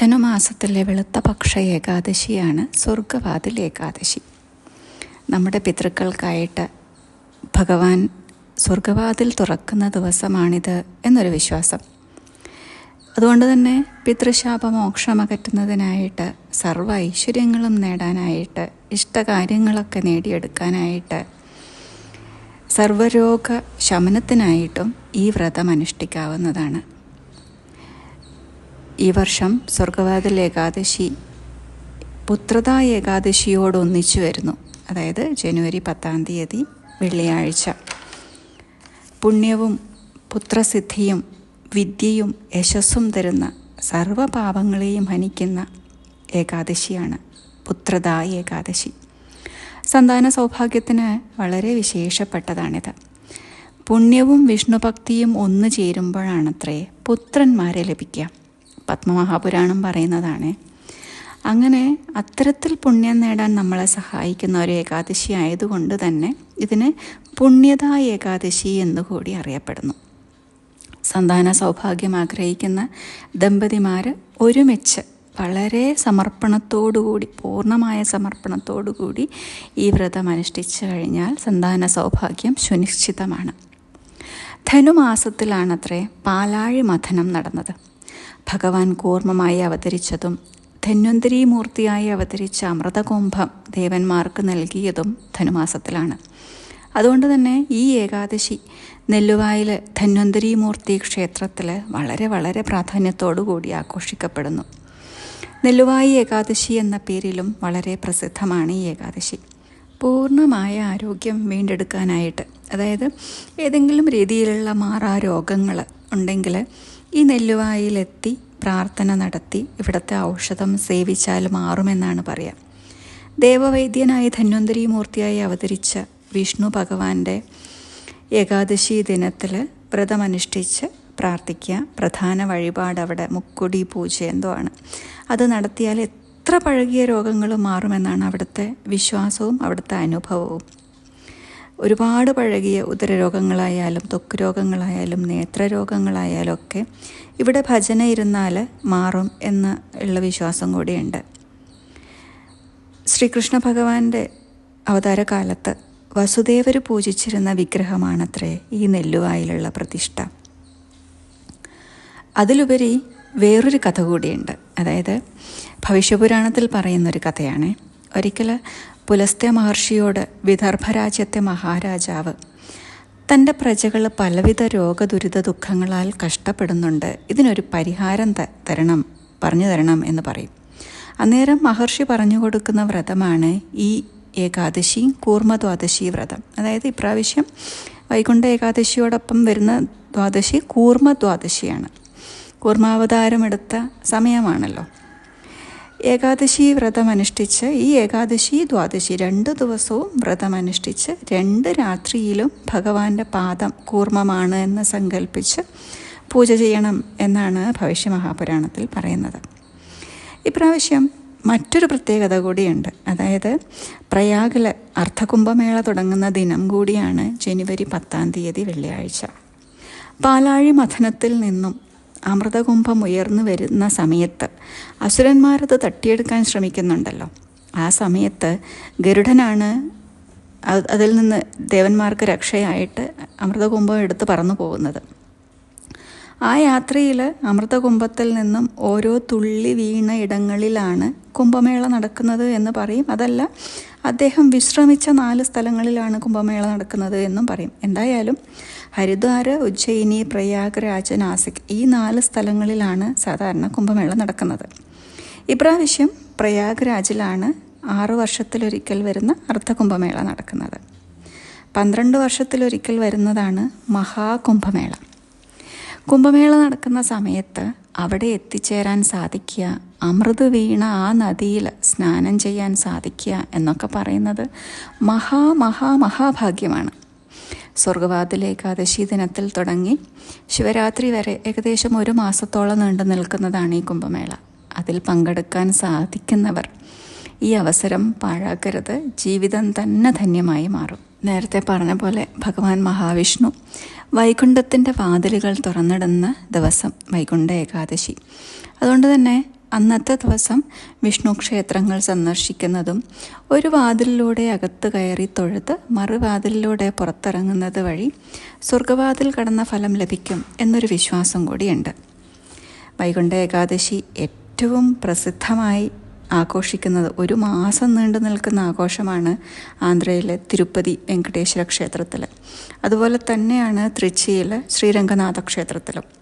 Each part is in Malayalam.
ധനുമാസത്തിലെ വെളുത്ത പക്ഷ ഏകാദശിയാണ് സ്വർഗവാതിൽ ഏകാദശി. നമ്മുടെ പിതൃക്കൾക്കായിട്ട് ഭഗവാൻ സ്വർഗവാതിൽ തുറക്കുന്ന ദിവസമാണിത് എന്നൊരു വിശ്വാസം. അതുകൊണ്ട് തന്നെ പിതൃശാപമോക്ഷമകറ്റുന്നതിനായിട്ട് സർവ ഐശ്വര്യങ്ങളും നേടാനായിട്ട് ഇഷ്ടകാര്യങ്ങളൊക്കെ നേടിയെടുക്കാനായിട്ട് സർവരോഗ ശമനത്തിനായിട്ടും ഈ വ്രതം അനുഷ്ഠിക്കാവുന്നതാണ് ഈ വർഷം സ്വർഗവാതിൽ ഏകാദശി പുത്രതാ ഏകാദശിയോടൊന്നിച്ചു വരുന്നു. അതായത് ജനുവരി പത്താം തീയതി വെള്ളിയാഴ്ച. പുണ്യവും പുത്രസിദ്ധിയും വിദ്യയും യശസ്സും തരുന്ന സർവപാപങ്ങളെയും ഹനിക്കുന്ന ഏകാദശിയാണ് പുത്രതാ ഏകാദശി. സന്താന സൗഭാഗ്യത്തിന് വളരെ വിശേഷപ്പെട്ടതാണിത്. പുണ്യവും വിഷ്ണുഭക്തിയും ഒന്നു ചേരുമ്പോഴാണത്രേ പുത്രന്മാരെ ലഭിക്കുക. പത്മമഹാപുരാണം പറയുന്നതാണ്. അങ്ങനെ അത്തരത്തിൽ പുണ്യം നേടാൻ നമ്മളെ സഹായിക്കുന്ന ഒരു ഏകാദശി ആയതുകൊണ്ട് തന്നെ ഇതിന് പുണ്യത ഏകാദശി എന്നുകൂടി അറിയപ്പെടുന്നു. സന്താന സൗഭാഗ്യം ആഗ്രഹിക്കുന്ന ദമ്പതിമാർ ഒരുമിച്ച് വളരെ സമർപ്പണത്തോടുകൂടി പൂർണമായ സമർപ്പണത്തോടുകൂടി ഈ വ്രതം അനുഷ്ഠിച്ചു കഴിഞ്ഞാൽ സന്താന സൗഭാഗ്യം സുനിശ്ചിതമാണ്. ധനുമാസത്തിലാണത്രേ പാലാഴി മഥനം നടന്നത്. ഭഗവാൻ കൂർമ്മമായി അവതരിച്ചതും ധന്വന്തരി മൂർത്തിയായി അവതരിച്ച അമൃതകുംഭം ദേവന്മാർക്ക് നൽകിയതും ധനുമാസത്തിലാണ്. അതുകൊണ്ട് തന്നെ ഈ ഏകാദശി നെല്ലുവായിൽ ധന്വന്തരി മൂർത്തി ക്ഷേത്രത്തിൽ വളരെ വളരെ പ്രാധാന്യത്തോടു കൂടി ആഘോഷിക്കപ്പെടുന്നു. നെല്ലുവായി ഏകാദശി എന്ന പേരിലും വളരെ പ്രസിദ്ധമാണ് ഈ ഏകാദശി. പൂർണമായ ആരോഗ്യം വീണ്ടെടുക്കാനായിട്ട് അതായത് ഏതെങ്കിലും രീതിയിലുള്ള മാറാ രോഗങ്ങൾ ഉണ്ടെങ്കിൽ ഈ നെല്ലുവായിലെത്തി പ്രാർത്ഥന നടത്തി ഇവിടുത്തെ ഔഷധം സേവിച്ചാൽ മാറുമെന്നാണ് പറയാം. ദേവവൈദ്യനായ ധന്വന്തരി മൂർത്തിയായി അവതരിച്ച വിഷ്ണു ഭഗവാന്റെ ഏകാദശി ദിനത്തിൽ വ്രതമനുഷ്ഠിച്ച് പ്രാർത്ഥിക്കുക. പ്രധാന വഴിപാട് അവിടെ മുക്കുടി പൂജ എന്തോ ആണ്. അത് നടത്തിയാൽ എത്ര പഴകിയ രോഗങ്ങളും മാറുമെന്നാണ് അവിടുത്തെ വിശ്വാസവും അവിടുത്തെ അനുഭവവും. ഒരുപാട് പഴകിയ ഉദരരോഗങ്ങളായാലും ത്വക്ക് രോഗങ്ങളായാലും നേത്രരോഗങ്ങളായാലും ഒക്കെ ഇവിടെ ഭജന ഇരുന്നാൽ മാറും എന്ന് ഉള്ള വിശ്വാസം കൂടിയുണ്ട്. ശ്രീകൃഷ്ണ ഭഗവാന്റെ അവതാരകാലത്ത് വസുദേവർ പൂജിച്ചിരുന്ന വിഗ്രഹമാണത്രേ ഈ നെല്ലുവായിലുള്ള പ്രതിഷ്ഠ. അതിലുപരി വേറൊരു കഥ കൂടിയുണ്ട്. അതായത് ഭവിഷ്യപുരാണത്തിൽ പറയുന്നൊരു കഥയാണ്. ഒരിക്കൽ പുലസ്ത്യ മഹർഷിയോട് വിദർഭരാജ്യത്തെ മഹാരാജാവ്. തന്റെ പ്രജകൾ പലവിധ രോഗദുരിത ദുഃഖങ്ങളാൽ കഷ്ടപ്പെടുന്നുണ്ട്. ഇതിനൊരു പരിഹാരം തരണം പറഞ്ഞു തരണം എന്ന് പറയും. അന്നേരം മഹർഷി പറഞ്ഞു കൊടുക്കുന്ന വ്രതമാണ് ഈ ഏകാദശി കൂർമ്മദ്വാദശി വ്രതം. അതായത് ഇപ്രാവശ്യം വൈകുണ്ഠ ഏകാദശിയോടൊപ്പം വരുന്ന ദ്വാദശി കൂർമ്മദ്വാദശിയാണ്. കൂർമാവതാരം എടുത്ത സമയമാണല്ലോ. ഏകാദശി വ്രതം അനുഷ്ഠിച്ച് ഈ ഏകാദശി ദ്വാദശി രണ്ട് ദിവസവും വ്രതം അനുഷ്ഠിച്ച് രണ്ട് രാത്രിയിലും ഭഗവാന്റെ പാദം കൂർമ്മമാണ് എന്ന് സങ്കല്പിച്ച് പൂജ ചെയ്യണം എന്നാണ് ഭവിഷ്യ മഹാപുരാണത്തിൽ പറയുന്നത്. ഇപ്രാവശ്യം മറ്റൊരു പ്രത്യേകത കൂടിയുണ്ട്. അതായത് പ്രയാഗിൽ അർദ്ധകുംഭമേള തുടങ്ങുന്ന ദിനം കൂടിയാണ് ജനുവരി പത്താം തീയതി വെള്ളിയാഴ്ച. പാലാഴി മഥനത്തിൽ നിന്നും അമൃതകുംഭം ഉയർന്നു വരുന്ന സമയത്ത് അസുരന്മാരത് തട്ടിയെടുക്കാൻ ശ്രമിക്കുന്നുണ്ടല്ലോ. ആ സമയത്ത് ഗരുഡനാണ് അതിൽ നിന്ന് ദേവന്മാർക്ക് രക്ഷയായിട്ട് അമൃതകുംഭം എടുത്ത് പറന്നു പോകുന്നത്. ആ യാത്രയിൽ അമൃതകുംഭത്തിൽ നിന്നും ഓരോ തുള്ളി വീണ ഇടങ്ങളിലാണ് കുംഭമേള നടക്കുന്നത് എന്ന് പറയും. അതല്ല അദ്ദേഹം വിശ്രമിച്ച നാല് സ്ഥലങ്ങളിലാണ് കുംഭമേള നടക്കുന്നത് എന്നും പറയും. എന്തായാലും ഹരിദ്വാർ ഉജ്ജയിനി പ്രയാഗ്രാജ് നാസിക് ഈ നാല് സ്ഥലങ്ങളിലാണ് സാധാരണ കുംഭമേള നടക്കുന്നത്. ഇപ്രാവശ്യം പ്രയാഗ്രാജിലാണ് ആറു വർഷത്തിലൊരിക്കൽ വരുന്ന അർദ്ധകുംഭമേള നടക്കുന്നത്. പന്ത്രണ്ട് വർഷത്തിലൊരിക്കൽ വരുന്നതാണ് മഹാകുംഭമേള. കുംഭമേള നടക്കുന്ന സമയത്ത് അവിടെ എത്തിച്ചേരാൻ സാധിക്കുക അമൃത് വീണ ആ നദിയിൽ സ്നാനം ചെയ്യാൻ സാധിക്കുക എന്നൊക്കെ പറയുന്നത് മഹാ മഹാ സ്വർഗവാതിൽ ഏകാദശി ദിനത്തിൽ തുടങ്ങി ശിവരാത്രി വരെ ഏകദേശം ഒരു മാസത്തോളം നീണ്ടു നിൽക്കുന്നതാണ് ഈ കുംഭമേള. അതിൽ പങ്കെടുക്കാൻ സാധിക്കുന്നവർ ഈ അവസരം പാഴാക്കരുത് ജീവിതം തന്നെ ധന്യമായി മാറും. നേരത്തെ പറഞ്ഞ പോലെ ഭഗവാൻ മഹാവിഷ്ണു വൈകുണ്ഠത്തിന്റെ വാതിലുകൾ തുറന്നിടുന്ന ദിവസം വൈകുണ്ഠ ഏകാദശി. അതുകൊണ്ട് തന്നെ അന്നത്തെ ദിവസം വിഷ്ണു ക്ഷേത്രങ്ങൾ സന്ദർശിക്കുന്നതും ഒരു വാതിലിലൂടെ അകത്ത് കയറി തൊഴുത് മറുവാതിലിലൂടെ പുറത്തിറങ്ങുന്നത് വഴി സ്വർഗവാതിൽ കടന്ന ഫലം ലഭിക്കും എന്നൊരു വിശ്വാസം കൂടിയുണ്ട്. വൈകുണ്ഠ ഏകാദശി ഏറ്റവും പ്രസിദ്ധമായി ആഘോഷിക്കുന്നത് ഒരു മാസം നീണ്ടു നിൽക്കുന്ന ആഘോഷമാണ് ആന്ധ്രയിലെ തിരുപ്പതി വെങ്കടേശ്വര ക്ഷേത്രത്തിൽ അതുപോലെ തന്നെയാണ് തൃച്ചിയിലെ ശ്രീരംഗനാഥ ക്ഷേത്രത്തിലും.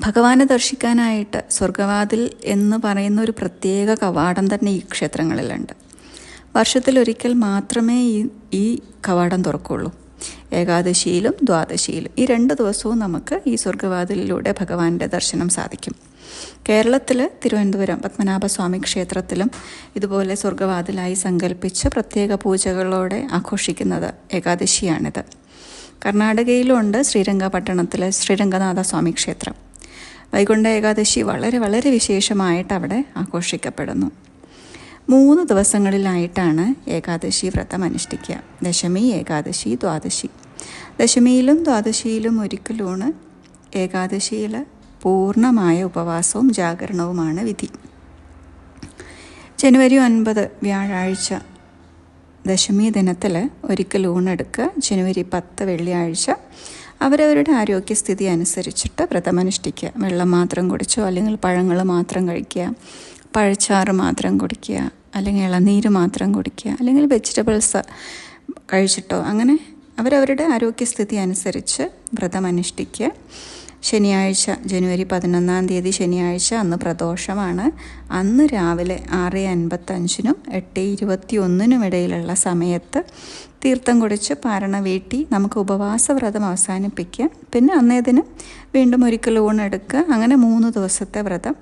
ഭഗവാനെ ദർശിക്കാനായിട്ട് സ്വർഗവാതിൽ എന്ന് പറയുന്ന ഒരു പ്രത്യേക കവാടം തന്നെ ഈ ക്ഷേത്രങ്ങളിലുണ്ട്. വർഷത്തിലൊരിക്കൽ മാത്രമേ ഈ ഈ കവാടം തുറക്കുള്ളൂ. ഏകാദശിയിലും ദ്വാദശിയിലും ഈ രണ്ട് ദിവസവും നമുക്ക് ഈ സ്വർഗവാതിലിലൂടെ ഭഗവാന്റെ ദർശനം സാധിക്കും. കേരളത്തിൽ തിരുവനന്തപുരം പത്മനാഭസ്വാമി ക്ഷേത്രത്തിലും ഇതുപോലെ സ്വർഗവാതിലായി സങ്കല്പിച്ച് പ്രത്യേക പൂജകളോടെ ആഘോഷിക്കുന്നത് ഏകാദശിയാണിത്. കർണാടകയിലുണ്ട് ശ്രീരംഗപട്ടണത്തിലെ ശ്രീരംഗനാഥ സ്വാമി ക്ഷേത്രം. വൈകുണ്ഠ ഏകാദശി വളരെ വളരെ വിശേഷമായിട്ട് അവിടെ ആഘോഷിക്കപ്പെടുന്നു. മൂന്ന് ദിവസങ്ങളിലായിട്ടാണ് ഏകാദശി വ്രതം അനുഷ്ഠിക്കുക. ദശമി ഏകാദശി ദ്വാദശി. ദശമിയിലും ദ്വാദശിയിലും ഒരിക്കലുമാണ് ഏകാദശിയിൽ പൂർണമായ ഉപവാസവും ജാഗരണവുമാണ് വിധി. ജനുവരി ഒൻപത് വ്യാഴാഴ്ച ദശമി ദിനത്തിൽ ഒരിക്കൽ ഊണെടുക്കുക. ജനുവരി പത്ത് വെള്ളിയാഴ്ച അവരവരുടെ ആരോഗ്യസ്ഥിതി അനുസരിച്ചിട്ട് വ്രതമനുഷ്ഠിക്കുക. വെള്ളം മാത്രം കുടിച്ചോ അല്ലെങ്കിൽ പഴങ്ങൾ മാത്രം കഴിക്കുക പഴച്ചാറ് മാത്രം കുടിക്കുക അല്ലെങ്കിൽ ഇളനീര് മാത്രം കുടിക്കുക അല്ലെങ്കിൽ വെജിറ്റബിൾസ് കഴിച്ചിട്ടോ അങ്ങനെ അവരവരുടെ ആരോഗ്യസ്ഥിതി അനുസരിച്ച് വ്രതം അനുഷ്ഠിക്കുക ശനിയാഴ്ച ജനുവരി പതിനൊന്നാം തീയതി ശനിയാഴ്ച അന്ന് പ്രദോഷമാണ്. അന്ന് രാവിലെ ആറ് അൻപത്തഞ്ചിനും എട്ട് ഇരുപത്തി ഒന്നിനും ഇടയിലുള്ള സമയത്ത് തീർത്ഥം കുടിച്ച് പാരണ വീട്ടി നമുക്ക് ഉപവാസ വ്രതം അവസാനിപ്പിക്കാം. പിന്നെ അന്നേ ദിനം വീണ്ടും ഒരിക്കൽ ഊണെടുക്കുക അങ്ങനെ മൂന്ന് ദിവസത്തെ വ്രതം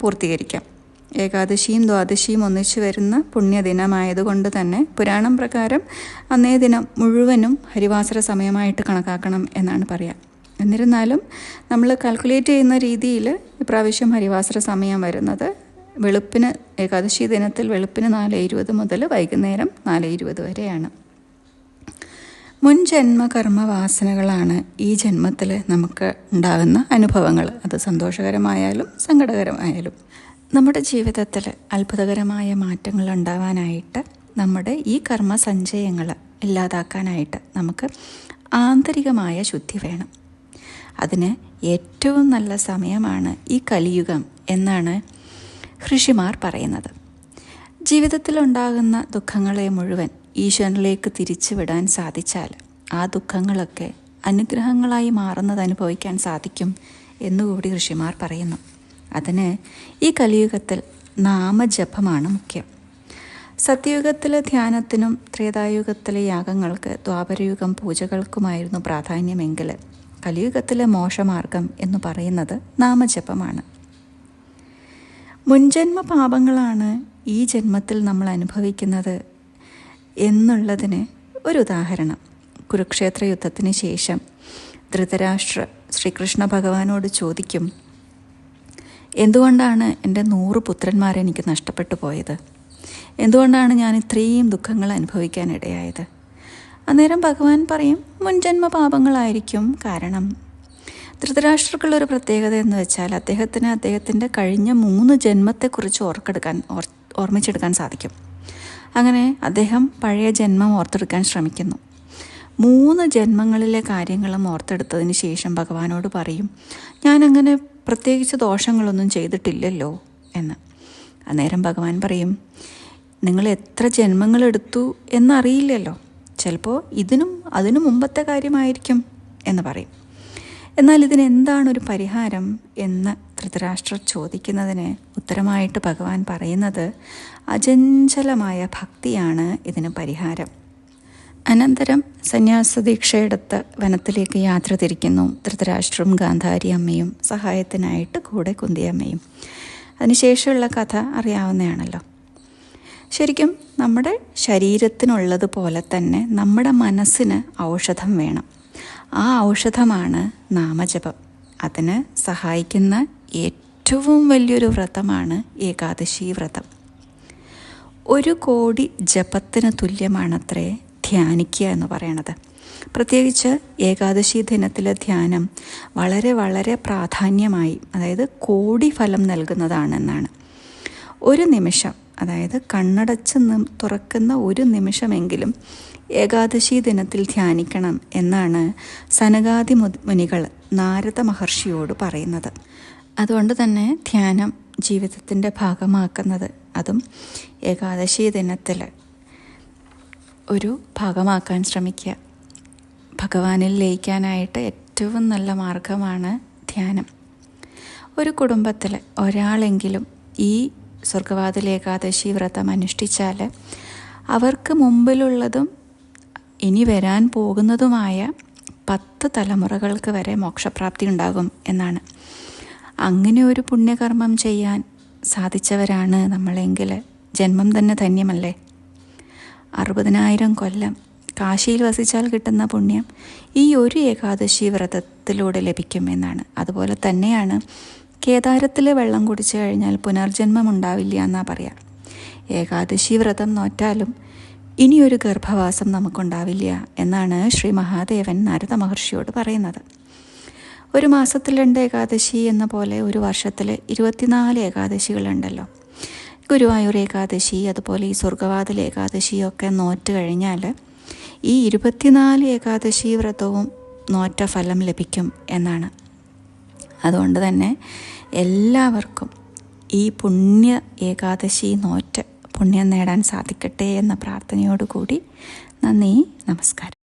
പൂർത്തീകരിക്കാം. ഏകാദശിയും ദ്വാദശിയും ഒന്നിച്ചു വരുന്ന പുണ്യദിനമായതുകൊണ്ട് തന്നെ പുരാണം പ്രകാരം അന്നേ ദിനം മുഴുവനും ഹരിവാസര സമയമായിട്ട് കണക്കാക്കണം എന്നാണ് പറയുക എന്നിരുന്നാലും നമ്മൾ കാൽക്കുലേറ്റ് ചെയ്യുന്ന രീതിയിൽ ഇപ്രാവശ്യം ഹരിവാസര സമയം വരുന്നത് വെളുപ്പിന് ഏകാദശി ദിനത്തിൽ വെളുപ്പിന് നാല് ഇരുപത് മുതൽ വൈകുന്നേരം നാല് ഇരുപത് വരെയാണ്. മുൻ ജന്മകർമ്മ വാസനകളാണ് ഈ ജന്മത്തിൽ നമുക്ക് ഉണ്ടാകുന്ന അനുഭവങ്ങൾ. അത് സന്തോഷകരമായാലും സങ്കടകരമായാലും. നമ്മുടെ ജീവിതത്തിൽ അത്ഭുതകരമായ മാറ്റങ്ങൾ ഉണ്ടാവാനായിട്ട് നമ്മുടെ ഈ കർമ്മ സഞ്ചയങ്ങൾ ഇല്ലാതാക്കാനായിട്ട് നമുക്ക് ആന്തരികമായ ശുദ്ധി വേണം. അതിന് ഏറ്റവും നല്ല സമയമാണ് ഈ കലിയുഗം എന്നാണ് ഋഷിമാർ പറയുന്നത്. ജീവിതത്തിലുണ്ടാകുന്ന ദുഃഖങ്ങളെ മുഴുവൻ ഈശ്വരനിലേക്ക് തിരിച്ചു വിടാൻ സാധിച്ചാൽ ആ ദുഃഖങ്ങളൊക്കെ അനുഗ്രഹങ്ങളായി മാറുന്നത് അനുഭവിക്കാൻ സാധിക്കും എന്നുകൂടി ഋഷിമാർ പറയുന്നു. അതിന് ഈ കലിയുഗത്തിൽ നാമജപമാണ് മുഖ്യം. സത്യയുഗത്തിലെ ധ്യാനത്തിനും ത്രേതായുഗത്തിലെ യാഗങ്ങൾക്ക് ദ്വാപരയുഗം പൂജകൾക്കുമായിരുന്നു പ്രാധാന്യമെങ്കിൽ കലിയുഗത്തിലെ മോശമാർഗം എന്ന് പറയുന്നത് നാമജപമാണ്. മുൻജന്മ പാപങ്ങളാണ് ഈ ജന്മത്തിൽ നമ്മൾ അനുഭവിക്കുന്നത് എന്നുള്ളതിന് ഒരു ഉദാഹരണം. കുരുക്ഷേത്ര യുദ്ധത്തിന് ശേഷം ധൃതരാഷ്ട്ര ശ്രീകൃഷ്ണ ഭഗവാനോട് ചോദിക്കും എന്തുകൊണ്ടാണ് എന്റെ നൂറ് പുത്രന്മാരെ എനിക്ക് നഷ്ടപ്പെട്ടു പോയത്? എന്തുകൊണ്ടാണ് ഞാൻ ഇത്രയും ദുഃഖങ്ങൾ അനുഭവിക്കാനിടയായത് അന്നേരം ഭഗവാൻ പറയും മുൻജന്മ പാപങ്ങളായിരിക്കും കാരണം. ധൃതരാഷ്ട്രക്കുള്ള ഒരു പ്രത്യേകത എന്ന് വെച്ചാൽ അദ്ദേഹത്തിന് അദ്ദേഹത്തിന്റെ കഴിഞ്ഞ മൂന്ന് ജന്മത്തെക്കുറിച്ച് ഓർക്കെടുക്കാൻ ഓർ ഓർമ്മിച്ചെടുക്കാൻ സാധിക്കും. അങ്ങനെ അദ്ദേഹം പഴയ ജന്മം ഓർത്തെടുക്കാൻ ശ്രമിക്കുന്നു. മൂന്ന് ജന്മങ്ങളിലെ കാര്യങ്ങളും ഓർത്തെടുത്തതിന് ശേഷം ഭഗവാനോട് പറയും ഞാനങ്ങനെ പ്രത്യേകിച്ച് ദോഷങ്ങളൊന്നും ചെയ്തിട്ടില്ലല്ലോ എന്ന്. അന്നേരം ഭഗവാൻ പറയും നിങ്ങൾ എത്ര ജന്മങ്ങളെടുത്തു എന്നറിയില്ലല്ലോ. ചിലപ്പോൾ ഇതിനും അതിനു മുമ്പത്തെ കാര്യമായിരിക്കും എന്ന് പറയും. എന്നാൽ ഇതിന് എന്താണ് ഒരു പരിഹാരം എന്ന് ധൃതരാഷ്ട്രർ ചോദിക്കുന്നതിന് ഉത്തരമായിട്ട് ഭഗവാൻ പറയുന്നത് അചഞ്ചലമായ ഭക്തിയാണ് ഇതിന് പരിഹാരം. അനന്തരം സന്യാസദീക്ഷയെടുത്ത് വനത്തിലേക്ക് യാത്ര തിരിക്കുന്നു. ധൃതരാഷ്ട്രവും ഗാന്ധാരി അമ്മയും സഹായത്തിനായിട്ട് കൂടെ കുന്തിയമ്മയും അതിനുശേഷമുള്ള കഥ അറിയാവുന്നതാണല്ലോ. ശരിക്കും നമ്മുടെ ശരീരത്തിനുള്ളതുപോലെ തന്നെ നമ്മുടെ മനസ്സിന് ഔഷധം വേണം. ആ ഔഷധമാണ് നാമജപം. അതിന് സഹായിക്കുന്ന ഏറ്റവും വലിയൊരു വ്രതമാണ് ഏകാദശി വ്രതം. ഒരു കോടി ജപത്തിന് തുല്യമാണത്രേ ധ്യാനിക്കുക എന്ന് പറയണത്. പ്രത്യേകിച്ച് ഏകാദശി ദിനത്തിലെ ധ്യാനം വളരെ വളരെ പ്രാധാന്യമായി അതായത് കോടി ഫലം നൽകുന്നതാണെന്നാണ്. ഒരു നിമിഷം അതായത് കണ്ണടച്ച് തുറക്കുന്ന ഒരു നിമിഷമെങ്കിലും ഏകാദശി ദിനത്തിൽ ധ്യാനിക്കണം എന്നാണ് സനകാദി മുനികൾ നാരദ മഹർഷിയോട് പറയുന്നത്. അതുകൊണ്ട് തന്നെ ധ്യാനം ജീവിതത്തിന്റെ ഭാഗമാക്കുന്നത് അതും ഏകാദശി ദിനത്തിൽ ഒരു ഭാഗമാക്കാൻ ശ്രമിക്കുക. ഭഗവാനിൽ ലയിക്കാനായിട്ട് ഏറ്റവും നല്ല മാർഗമാണ് ധ്യാനം. ഒരു കുടുംബത്തിൽ ഒരാളെങ്കിലും ഈ സ്വർഗവാതിൽ ഏകാദശി വ്രതം അനുഷ്ഠിച്ചാൽ അവർക്ക് മുമ്പിലുള്ളതും ഇനി വരാൻ പോകുന്നതുമായ പത്ത് തലമുറകൾക്ക് വരെ മോക്ഷപ്രാപ്തി ഉണ്ടാകും എന്നാണ്. അങ്ങനെ ഒരു പുണ്യകർമ്മം ചെയ്യാൻ സാധിച്ചവരാണ് നമ്മളെങ്കിൽ. ജന്മം തന്നെ ധന്യമല്ലേ? അറുപതിനായിരം കൊല്ലം കാശിയിൽ വസിച്ചാൽ കിട്ടുന്ന പുണ്യം ഈ ഒരു ഏകാദശി വ്രതത്തിലൂടെ ലഭിക്കുമെന്നാണ് അതുപോലെ തന്നെയാണ് കേദാരത്തിൽ വെള്ളം കുടിച്ചു കഴിഞ്ഞാൽ പുനർജന്മം ഉണ്ടാവില്ല എന്നാ പറയാം. ഏകാദശി വ്രതം നോറ്റാലും ഇനിയൊരു ഗർഭവാസം നമുക്കുണ്ടാവില്ല എന്നാണ് ശ്രീ മഹാദേവൻ നാരദ മഹർഷിയോട് പറയുന്നത്. ഒരു മാസത്തിൽ രണ്ട് ഏകാദശി എന്ന പോലെ ഒരു വർഷത്തിൽ ഇരുപത്തിനാല് ഏകാദശികളുണ്ടല്ലോ. ഗുരുവായൂർ ഏകാദശി അതുപോലെ ഈ സ്വർഗവാതിൽ ഏകാദശിയൊക്കെ നോറ്റ് കഴിഞ്ഞാൽ ഈ ഇരുപത്തിനാല് ഏകാദശി വ്രതവും നോറ്റ ഫലം ലഭിക്കും എന്നാണ്. അതുകൊണ്ട് തന്നെ എല്ലാവർക്കും ഈ പുണ്യ ഏകാദശി നോറ്റ് പുണ്യം നേടാൻ സാധിക്കട്ടെ എന്ന പ്രാർത്ഥനയോടുകൂടി നന്ദി നമസ്കാരം.